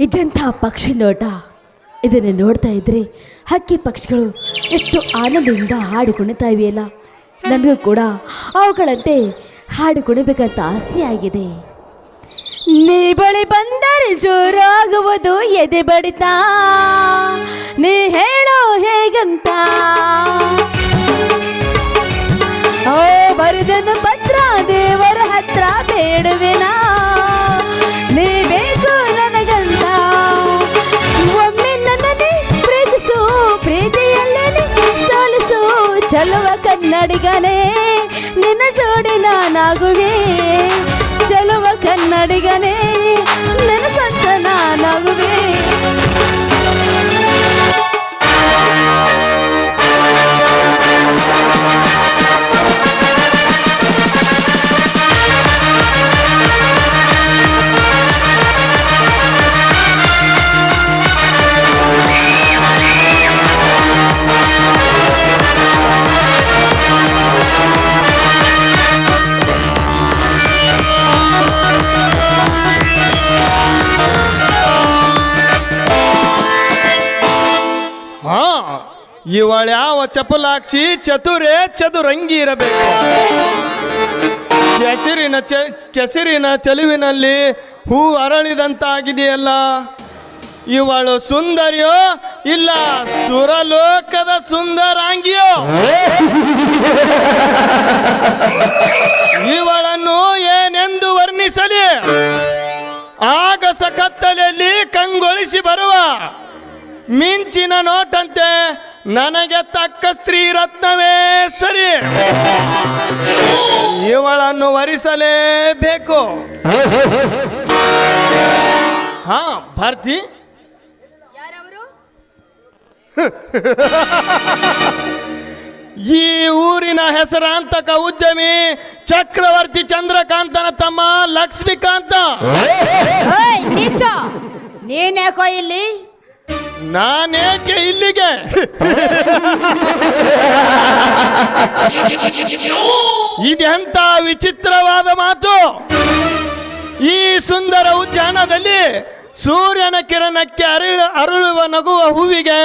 ಇದಂತಹ ಪಕ್ಷಿ ನೋಟ. ಇದನ್ನು ನೋಡ್ತಾ ಇದ್ರೆ ಹಕ್ಕಿ ಪಕ್ಷಿಗಳು ಎಷ್ಟು ಆನಂದದಿಂದ ಹಾಡು ಇವೆಯಲ್ಲ. ನನಗೂ ಕೂಡ ಅವುಗಳಂತೆ ಹಾಡು ಕುಣಿಬೇಕಂತ ಆಸೆಯಾಗಿದೆ ನೀ ಬಳಿ ಬಂದರೆ ಜೋರಾಗುವುದು ಎದೆ ಬಡಿತ. ನೀ ಹೇಳೋ ಹೇಗಂತ. ಓ ಬರಿದನ ಪತ್ರ ದೇವರ ಹತ್ರ ಬೇಡುವೆನಾ ఒంటిగానే ಇವಳ ಯಾವ ಚಪಲಾಕ್ಷಿ? ಚತುರೇ ಚದುರಂಗಿ ಇರಬೇಕು. ಕೆಸರಿನ ಚ, ಕೆಸರಿನ ಚೆಲುವಿನಲ್ಲಿ ಹೂ ಅರಳಿದಂತಾಗಿದೆಯಲ್ಲ? ಇವಳು ಸುಂದರಿಯೋ ಇಲ್ಲ ಸುರಲೋಕದ ಸುಂದರಾಂಗಿಯೋ? ಇವಳನ್ನು ಏನೆಂದು ವರ್ಣಿಸಲಿ? ಆಗಸ ಕತ್ತಲೆಯಲ್ಲಿ ಕಂಗೊಳಿಸಿ ಬರುವ ಮಿಂಚಿನ ನೋಟಂತೆ ನನಗೆ ತಕ್ಕ ಸ್ತ್ರೀ ರತ್ನವೇ ಸರಿ. ಇವಳನ್ನು ವರಿಸಲೇಬೇಕು. ಹಾ ಭಾರತಿ. ಈ ಊರಿನ ಹೆಸರಾಂತಕ ಉದ್ಯಮಿ ಚಕ್ರವರ್ತಿ ಚಂದ್ರಕಾಂತನ ತಮ್ಮ ಲಕ್ಷ್ಮೀಕಾಂತ. ನೀನ್ ಯಾಕೋ ಇಲ್ಲಿ? ನಾನೇಕೆ ಇಲ್ಲಿಗೆ? ಇದೆಂತ ವಿಚಿತ್ರವಾದ ಮಾತು? ಈ ಸುಂದರ ಉದ್ಯಾನದಲ್ಲಿ ಸೂರ್ಯನ ಕಿರಣಕ್ಕೆ ಅರಳು, ಅರಳುವ ನಗುವ ಹೂವಿಗೆ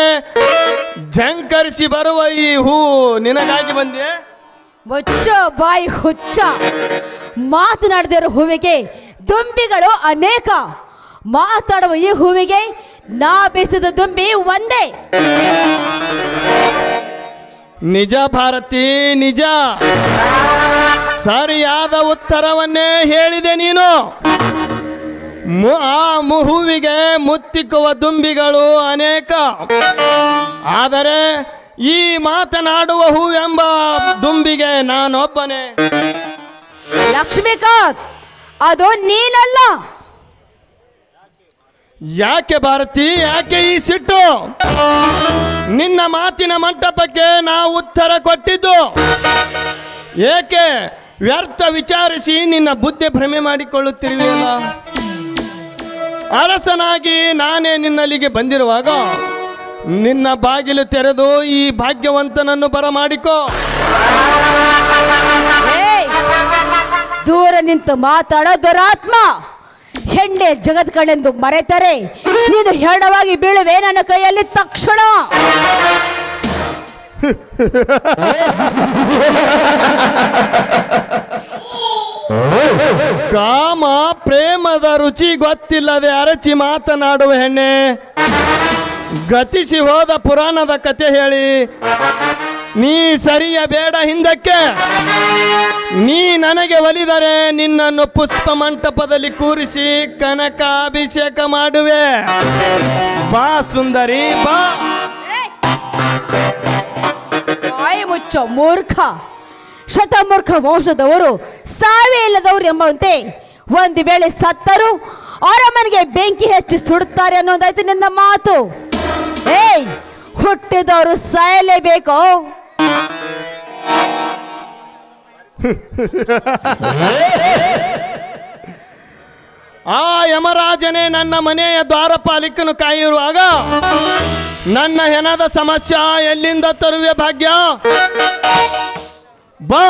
ಝಂಕರಿಸಿ ಬರುವ ಈ ಹೂ ನಿನಗಾಗಿ ಬಂದೆ ಹುಚ್ಚ ಬಾಯಿ ಹುಚ್ಚ. ಮಾತನಾಡದಿರೋ ಹೂವಿಗೆ ದುಂಬಿಗಳು ಅನೇಕ. ಮಾತಾಡುವ ಈ ಹೂವಿಗೆ ನಾ ಬಿಸಿದ ದುಂಬಿ ಒಂದೇ. ನಿಜ ಭಾರತಿ ನಿಜ. ಸರಿಯಾದ ಉತ್ತರವನ್ನೇ ಹೇಳಿದೆ ನೀನು. ಆ ಮುಹುವಿಗೆ ಮುತ್ತಿಕ್ಕುವ ದುಂಬಿಗಳು ಅನೇಕ. ಆದರೆ ಈ ಮಾತನಾಡುವ ಹೂವೆಂಬ ದುಂಬಿಗೆ ನಾನೊಬ್ಬನೇ. ಲಕ್ಷ್ಮೀಕಾಂತ್ ಅದು ನೀನಲ್ಲ. ಯಾಕೆ ಭಾರತಿ? ಯಾಕೆ ಈ ಸಿಟ್ಟು? ನಿನ್ನ ಮಾತಿನ ಮಂಟಪಕ್ಕೆ ನಾವು ಉತ್ತರ ಕೊಟ್ಟಿದ್ದು. ಏಕೆ ವ್ಯರ್ಥ ವಿಚಾರಿಸಿ ನಿನ್ನ ಬುದ್ಧಿ ಭ್ರಮೆ ಮಾಡಿಕೊಳ್ಳುತ್ತಿರುವೆಯಲ್ಲ? ಅರಸನಾಗಿ ನಾನೇ ನಿನ್ನಲ್ಲಿಗೆ ಬಂದಿರುವಾಗ ನಿನ್ನ ಬಾಗಿಲು ತೆರೆದು ಈ ಭಾಗ್ಯವಂತನನ್ನು ಬರಮಾಡಿಕೋ! ದೂರ ನಿಂತು ಮಾತಾಡೋ ದುರಾತ್ಮ. ಹೆಣ್ಣೆ ಜಗತ್ ಕಳೆಂದು ಮರೆತರೆ, ನೀನು ಹೆಣವಾಗಿ ಬೀಳುವೆ ನನ್ನ ಕೈಯಲ್ಲಿ ತಕ್ಷಣ. ಕಾಮ ಪ್ರೇಮದ ರುಚಿ ಗೊತ್ತಿಲ್ಲದೆ ಅರಚಿ ಮಾತನಾಡುವ ಹೆಣ್ಣೆ. ಗತಿಸಿ ಹೋದ ಪುರಾಣದ ಕತೆ ಹೇಳಿ. ನೀ ಸರಿಯ ಬೇಡ ಹಿಂದಕ್ಕೆ. ನೀ ನನಗೆ ಒಲಿದರೆ ನಿನ್ನನ್ನು ಪುಷ್ಪ ಮಂಟಪದಲ್ಲಿ ಕೂರಿಸಿ ಕನಕ ಅಭಿಷೇಕ ಮಾಡುವೆ. ಬಾ ಸುಂದರಿ, ಬಾ. ಮುಚ್ಚ ಮೂರ್ಖ. ಶತಮೂರ್ಖ ವಂಶದವರು, ಸಾವೇ ಇಲ್ಲದವರು ಎಂಬಂತೆ ಒಂದು ವೇಳೆ ಸತ್ತರು ಅರಮನೆಗೆ ಬೆಂಕಿ ಹೆಚ್ಚಿ ಸುಡುತ್ತಾರೆ ಅನ್ನೋದಾಯ್ತು ನಿನ್ನ ಮಾತು. ಏಯ್, ಹುಟ್ಟಿದವರು ಸಾಯಲೇಬೇಕು. ಆ ಯಮರಾಜನೇ ನನ್ನ ಮನೆಯ ದ್ವಾರಪಾಲಿಕನು ಕಾಯಿರುವಾಗ ನನ್ನ ಹೆಣದ ಸಮಸ್ಯೆ ಎಲ್ಲಿಂದ ತರುವೆ ಭಾಗ್ಯ? ಬಾ.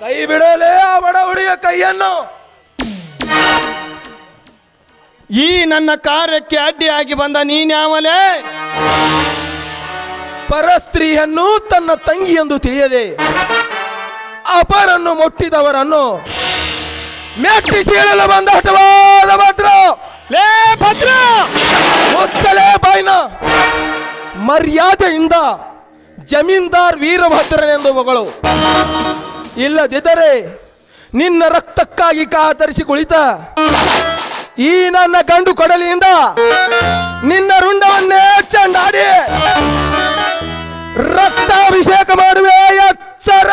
ಕೈ ಬಿಡಲೇ ಆ ಬಡ ಹುಡುಗ ಕೈಯನ್ನು. ಈ ನನ್ನ ಕಾರ್ಯಕ್ಕೆ ಅಡ್ಡಿಯಾಗಿ ಬಂದ ನೀನ್ಯಾವಲೇ? ಪರಸ್ತ್ರೀಯನ್ನು ತನ್ನ ತಂಗಿ ಎಂದು ತಿಳಿಯದೆ ಅಪರನ್ನು ಮುಟ್ಟಿದವರನ್ನು ಮೆಟ್ಟಿಸಿ ಬಂದ ಹಠವಾದ ಭದ್ರ. ಲೇ ಭದ್ರ! ಮುಚ್ಚಲೇ ಬಾಯ್ನ ಮರ್ಯಾದೆಯಿಂದ ಜಮೀನ್ದಾರ್ ವೀರಭದ್ರನೆಂದು ಮಗಳು ಇಲ್ಲದಿದ್ದರೆ ನಿನ್ನ ರಕ್ತಕ್ಕಾಗಿ ಕಾತರಿಸಿ ಕುಳಿತ. ಈ ನನ್ನ ಗಂಡು ಕೊಡಲಿಯಿಂದ ನಿನ್ನ ರುಂಡವನ್ನೇ ಚಂಡಾಡಿ ರಕ್ತಾಭಿಷೇಕ ಮಾಡುವೆ ಎಚ್ಚರ.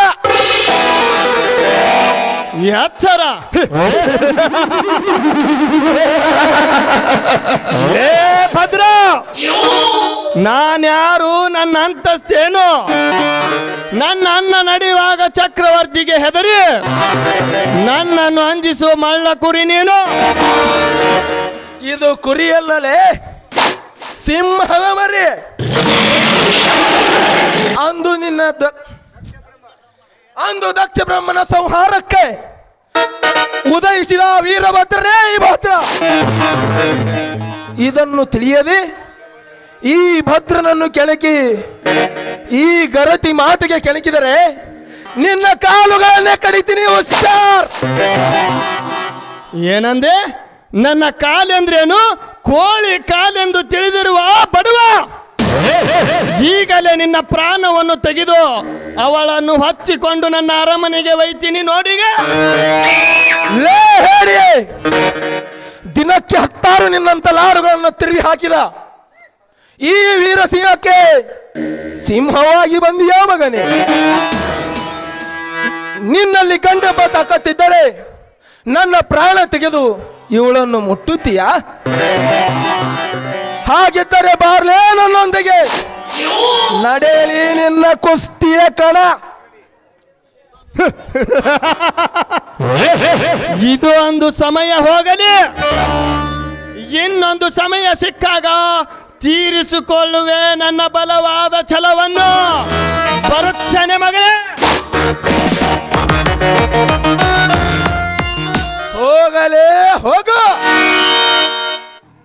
ಎಚ್ಚರ? ಏ ಭದ್ರ! ನಾನ್ಯಾರು ನನ್ನ ಅಂತಸ್ತೇನು? ನನ್ನ ಅನ್ನ ನಡೆಯುವಾಗ ಚಕ್ರವರ್ತಿಗೆ ಹೆದರಿ, ನನ್ನನ್ನು ಅಂಜಿಸುವ ಮಳ್ಳ ಕುರಿ ನೀನು? ಇದು ಕುರಿಯಲ್ಲಲೇ ಸಿಂಹದ ಮರಿ. ಅಂದು ನಿನ್ನ ಅಂದು ದಕ್ಷ ಬ್ರಹ್ಮನ ಸಂಹಾರಕ್ಕೆ ಉದಯಿಸಿದ ವೀರಭದ್ರನೇ ಈ ಭದ್ರ. ಇದನ್ನು ತಿಳಿಯದೆ ಈ ಭದ್ರನನ್ನು ಕೆಣಕಿ ಈ ಗರತಿ ಮಾತಿಗೆ ಕೆಣಕಿದರೆ ನಿನ್ನ ಕಾಲುಗಳನ್ನೇ ಕಡಿತೀನಿ ಹುಷಾರ್. ಏನಂದೆ? ನನ್ನ ಕಾಲೆಂದ್ರೇನು? ಕೋಳಿ ಕಾಲೆಂದು ತಿಳಿದಿರುವ ಬಡವ? ಈಗಲೇ ನಿನ್ನ ಪ್ರಾಣವನ್ನು ತೆಗೆದು ಅವಳನ್ನು ಹಚ್ಚಿಕೊಂಡು ನನ್ನ ಅರಮನೆಗೆ ಒಯ್ತೀನಿ ನೋಡಿಗ? ದಿನಕ್ಕೆ ಹತ್ತಾರು ನಿನ್ನಂತ ಲಾರುಗಳನ್ನು ತಿರುಗಿ ಹಾಕಿದ. ಈ ವೀರಸಿಂಹಕ್ಕೆ ಸಿಂಹವಾಗಿ ಬಂದಿಯಾ ಮಗನೇ? ನಿನ್ನಲ್ಲಿ ಕಂಡಬ್ಬ ತಾಕತ್ತಿದ್ದರೆ ನನ್ನ ಪ್ರಾಣ ತೆಗೆದು ಇವಳನ್ನು ಮುಟ್ಟುತ್ತೀಯಾ? ಹಾಗಿದ್ದರೆ ಬಾರ್ಲೇ ನನ್ನೊಂದಿಗೆ. ನಡೆಯಲಿ ನಿನ್ನ ಕುಸ್ತಿಯ ಕಣ. ಇದು ಒಂದು ಸಮಯ ಹೋಗಲಿ. ಇನ್ನೊಂದು ಸಮಯ ಸಿಕ್ಕಾಗ ತೀರಿಸಿಕೊಳ್ಳುವೆ ನನ್ನ ಬಲವಾದ ಛಲವನ್ನು. ಬರುತ್ತೇನೆ ಮಗನೇ. ಹೋಗಲೇ ಹೋಗು.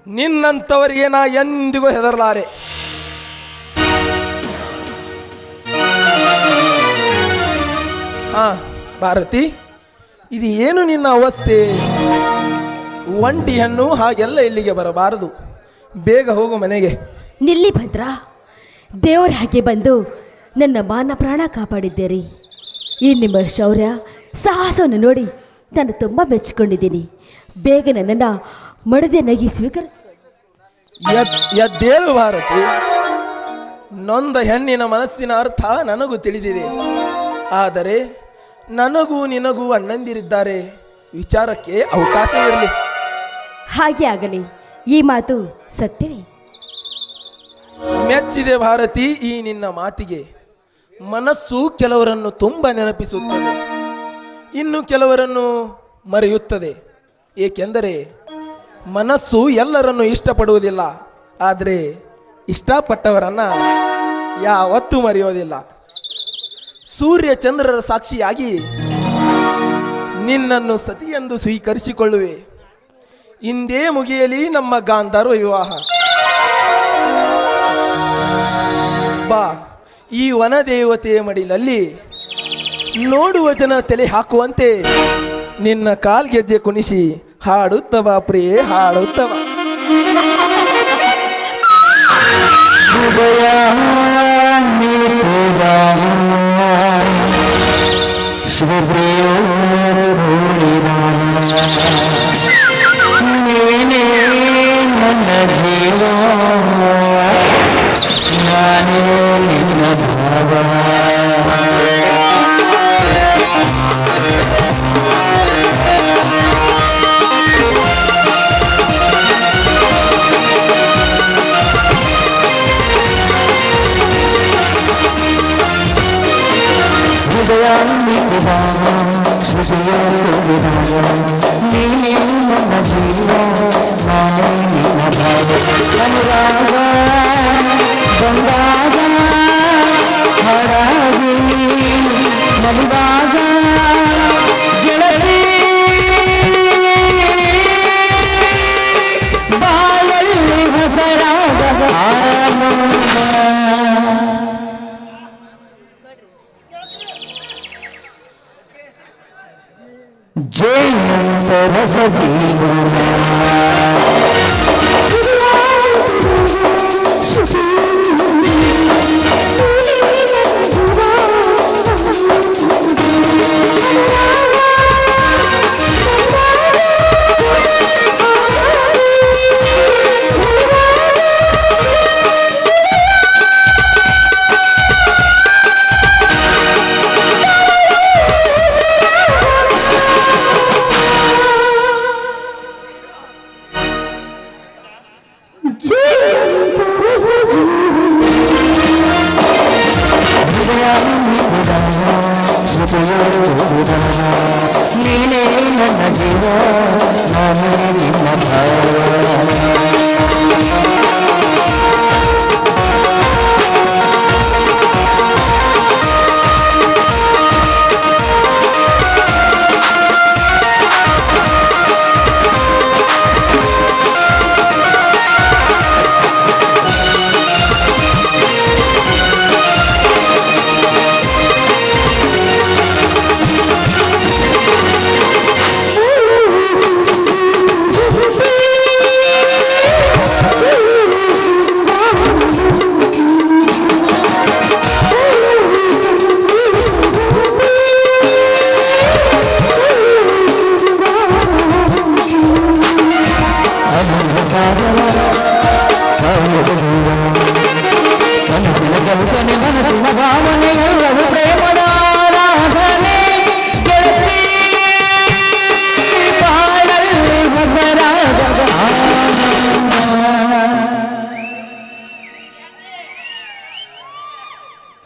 ನಿನ್ನಂಥವರಿಗೆ ನಾ ಎಂದಿಗೂ ಹೆದರಲಾರೆ. ಹಾ, ಭಾರತಿ, ಇದು ಏನು ನಿನ್ನ ಅವಸ್ಥೆ? ಒಂಟಿ ಹಣ್ಣು ಹಾಗೆಲ್ಲ ಇಲ್ಲಿಗೆ ಬರಬಾರದು. ಬೇಗ ಹೋಗು ಮನೆಗೆ. ನಿಲ್ಲಿ ಭದ್ರ. ದೇವರ ಹಾಗೆ ಬಂದು ನನ್ನ ಮಾನ ಪ್ರಾಣ ಕಾಪಾಡಿದ್ದೀರಿ. ಈ ನಿಮ್ಮ ಶೌರ್ಯ ಸಾಹಸವನ್ನು ನೋಡಿ ನಾನು ತುಂಬ ಮೆಚ್ಚಿಕೊಂಡಿದ್ದೀನಿ. ಬೇಗ ನನ್ನ ಮಡದೆ ನಗಿ ಸ್ವೀಕರಿಸಿ. ಎದ್ ಎದ್ದೇಳು ಭಾರತಿ ನೊಂದ ಹೆಣ್ಣಿನ ಮನಸ್ಸಿನ ಅರ್ಥ ನನಗೂ ತಿಳಿದಿದೆ. ಆದರೆ ನನಗೂ ನಿನಗೂ ಅಣ್ಣಂದಿರಿದ್ದಾರೆ. ವಿಚಾರಕ್ಕೆ ಅವಕಾಶ ಇರಲಿ. ಹಾಗೆ ಆಗಲಿ. ಈ ಮಾತು ಸತ್ಯವೇ? ಮೆಚ್ಚಿದೆ ಭಾರತಿ ಈ ನಿನ್ನ ಮಾತಿಗೆ. ಮನಸ್ಸು ಕೆಲವರನ್ನು ತುಂಬ ನೆನಪಿಸುತ್ತದೆ. ಇನ್ನು ಕೆಲವರನ್ನು ಮರೆಯುತ್ತದೆ. ಏಕೆಂದರೆ ಮನಸ್ಸು ಎಲ್ಲರನ್ನು ಇಷ್ಟಪಡುವುದಿಲ್ಲ. ಆದರೆ ಇಷ್ಟಪಟ್ಟವರನ್ನು ಯಾವತ್ತೂ ಮರೆಯೋದಿಲ್ಲ. ಸೂರ್ಯ ಚಂದ್ರರ ಸಾಕ್ಷಿಯಾಗಿ ನಿನ್ನನ್ನು ಸತಿಯೆಂದು ಸ್ವೀಕರಿಸಿಕೊಳ್ಳುವೆ. ಇಂದೇ ಮುಗಿಯಲಿ ನಮ್ಮ ಗಾಂಧರ್ವ ವಿವಾಹ. ಬಾ, ಈ ವನದೇವತೆಯ ಮಡಿಲಲ್ಲಿ ನೋಡುವ ಜನ ತಲೆ ಹಾಕುವಂತೆ ನಿನ್ನ ಕಾಲ್ಗೆಜ್ಜೆ ಕುಣಿಸಿ, ಹಾಡುತ್ತವ ಪ್ರಿಯೆ, ಹಾಡುತ್ತವ. ನೀನೇ ನನ್ನ ಜೀವ ನಾನು ನಿನ್ನ ಭಾವ ಹೃದಯ ಸೃಜಯ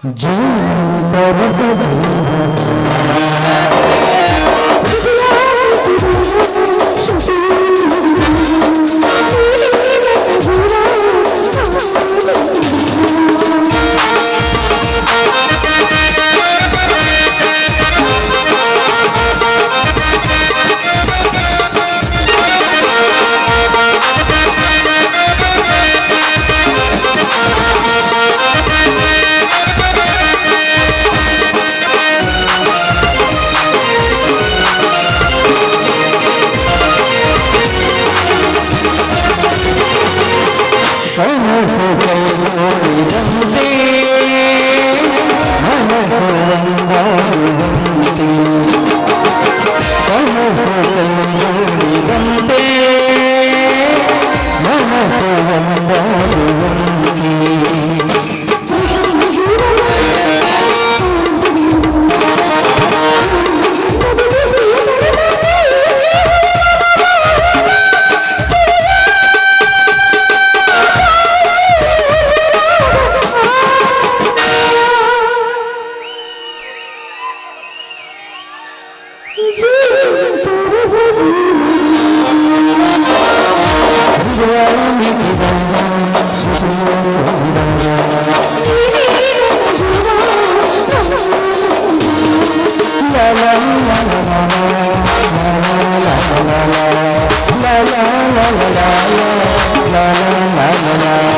जीवन तो तरस जीवन। ಮನಸ್ಸು ಒಂದಾಗುವಂತೆ la la la la la